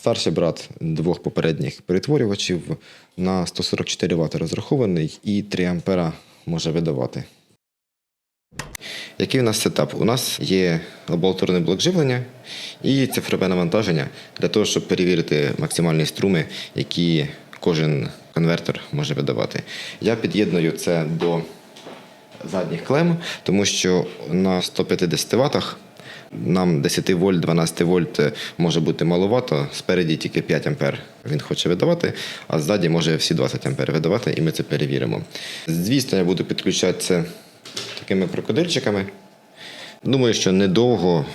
Старший брат двох попередніх перетворювачів на 144 Вт розрахований і 3 ампера може видавати. Який у нас сетап? У нас є лабораторний блок живлення і цифрове навантаження для того, щоб перевірити максимальні струми, які кожен конвертер може видавати. Я під'єдную це до задніх клем, тому що на 150 ваттах нам 10 вольт, 12 вольт може бути маловато, спереді тільки 5 ампер він хоче видавати, а ззаді може всі 20 ампер видавати, і ми це перевіримо. Звісно, я буду підключати це такими крокодильчиками. Думаю, що недовго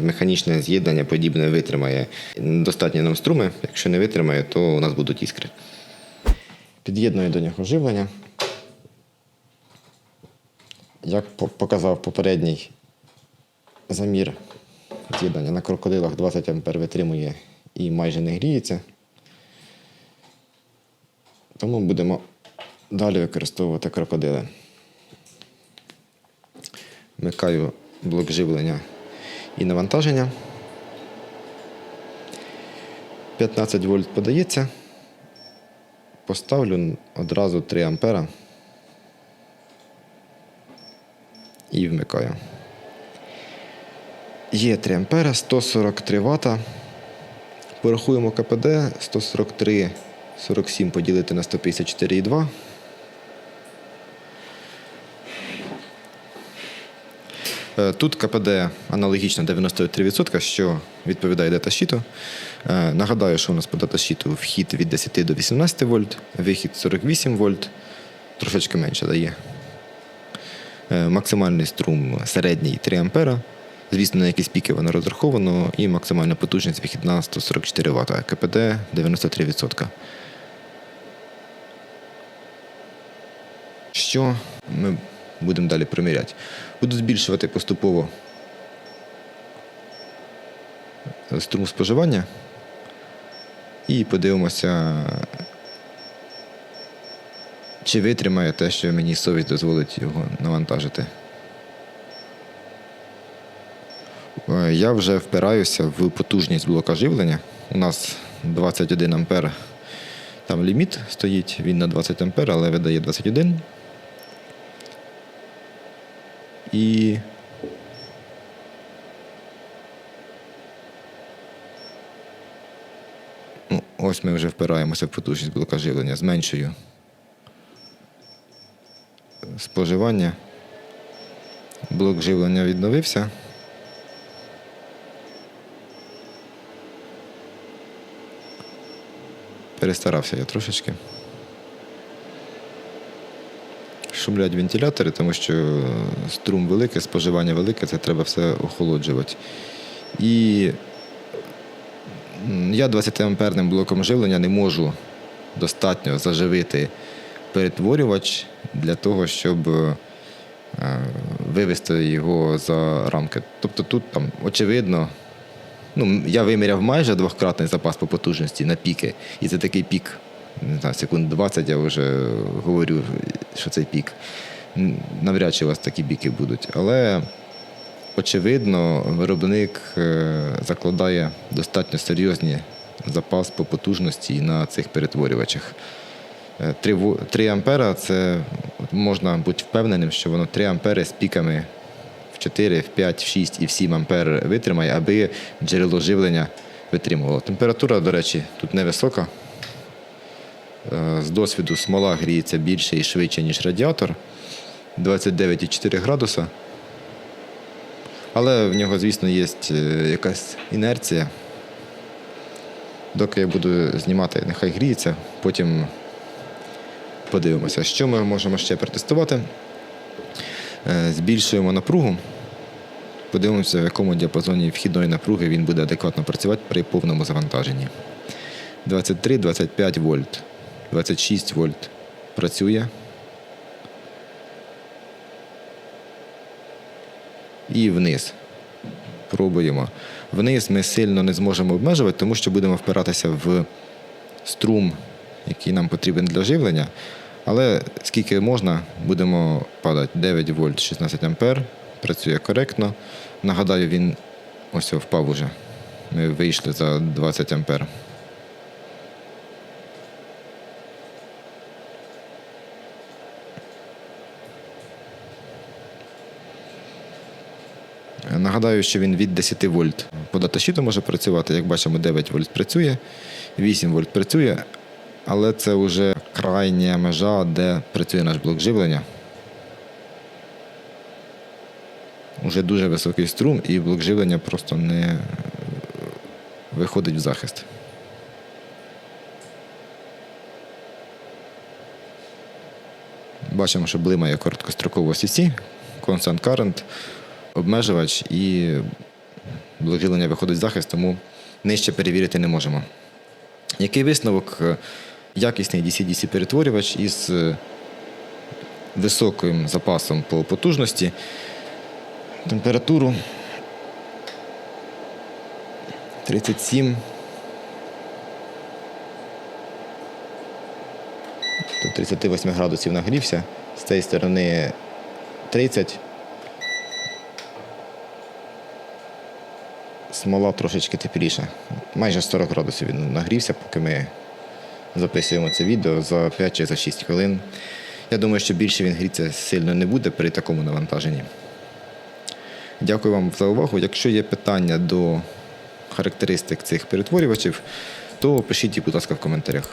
механічне з'єднання подібне витримає достатні нам струми. Якщо не витримає, то у нас будуть іскри. Під'єдную до нього живлення. Як показав попередній замір з'єднання на крокодилах 20 А витримує і майже не гріється. Тому будемо далі використовувати крокодили. Вмикаю блок живлення і навантаження. 15 вольт подається. Поставлю одразу 3 ампера і вмикаю. Є 3 ампера, 143 Вт. Порахуємо КПД 143 47 поділити на 154,2. Е, Тут КПД аналогічно 93%, що відповідає даташіту. Е, Нагадаю, що у нас по даташіту вхід від 10 до 18 вольт, вихід 48 вольт, трошечки менше дає. Е, Максимальний струм середній 3 ампера. Звісно, на якісь піки воно розраховано, і максимальна потужність вихідна 144 Вт, КПД 93%. Що ми будемо далі приміряти? Буду збільшувати поступово струм споживання і подивимося, чи витримає те, що мені совість дозволить його навантажити. Я вже впираюся в потужність блока живлення. У нас 21 ампер, там ліміт стоїть, він на 20 ампер, але видає 21. І ну, ось ми вже впираємося в потужність блока живлення, зменшую споживання. Блок живлення відновився. Перестарався я трошечки. Шумлять вентилятори, тому що струм великий, споживання велике, це треба все охолоджувати. І я 20-амперним блоком живлення не можу достатньо заживити перетворювач для того, щоб е, вивести його за рамки. Тобто тут там очевидно, ну, я виміряв майже двократний запас по потужності на піки, і це такий пік. Не знаю, секунд 20 я вже говорю, що це пік. Навряд чи у вас такі піки будуть. Але очевидно, виробник е, закладає достатньо серйозний запас по потужності на цих перетворювачах. 3, 3 ампера це можна бути впевненим, що воно 3 ампери з піками 4, в 5, в 6 і в 7 ампер витримає, аби джерело живлення витримувало. Температура, до речі, тут невисока. Е, З досвіду смола гріється більше і швидше, ніж радіатор. 29,4 градуса. Але в нього, звісно, є е, якась інерція. Доки я буду знімати, нехай гріється, потім подивимося, що ми можемо ще протестувати. Е, Збільшуємо напругу. Подивимося, в якому діапазоні вхідної напруги він буде адекватно працювати при повному завантаженні. 23-25 вольт, 26 вольт працює. І вниз. Пробуємо. Вниз ми сильно не зможемо обмежувати, тому що будемо впиратися в струм, який нам потрібен для живлення. Але скільки можна, будемо падати 9 вольт 16 ампер, працює коректно. Нагадаю, він ось впав уже. Ми вийшли за 20 ампер. Нагадаю, що він від 10 вольт по даташіту може працювати. Як бачимо, 9 вольт працює, 8 вольт працює, але це вже крайня межа, де працює наш блок живлення. Уже дуже високий струм, і блок живлення просто не виходить в захист. Бачимо, що блимає короткостроково CC, Constant Current, обмежувач і блок живлення виходить в захист, тому нижче перевірити не можемо. Який висновок? Якісний DC-DC перетворювач із високим запасом по потужності, температуру 37. До 38 градусів нагрівся. З цієї сторони 30. Смола трошечки тепліша. Майже 40 градусів він нагрівся, поки ми записуємо це відео за 5 чи за 6 хвилин. Я думаю, що більше він гріться сильно не буде при такому навантаженні. Дякую вам за увагу. Якщо є питання до характеристик цих перетворювачів, то пишіть, їх, будь ласка, в коментарях.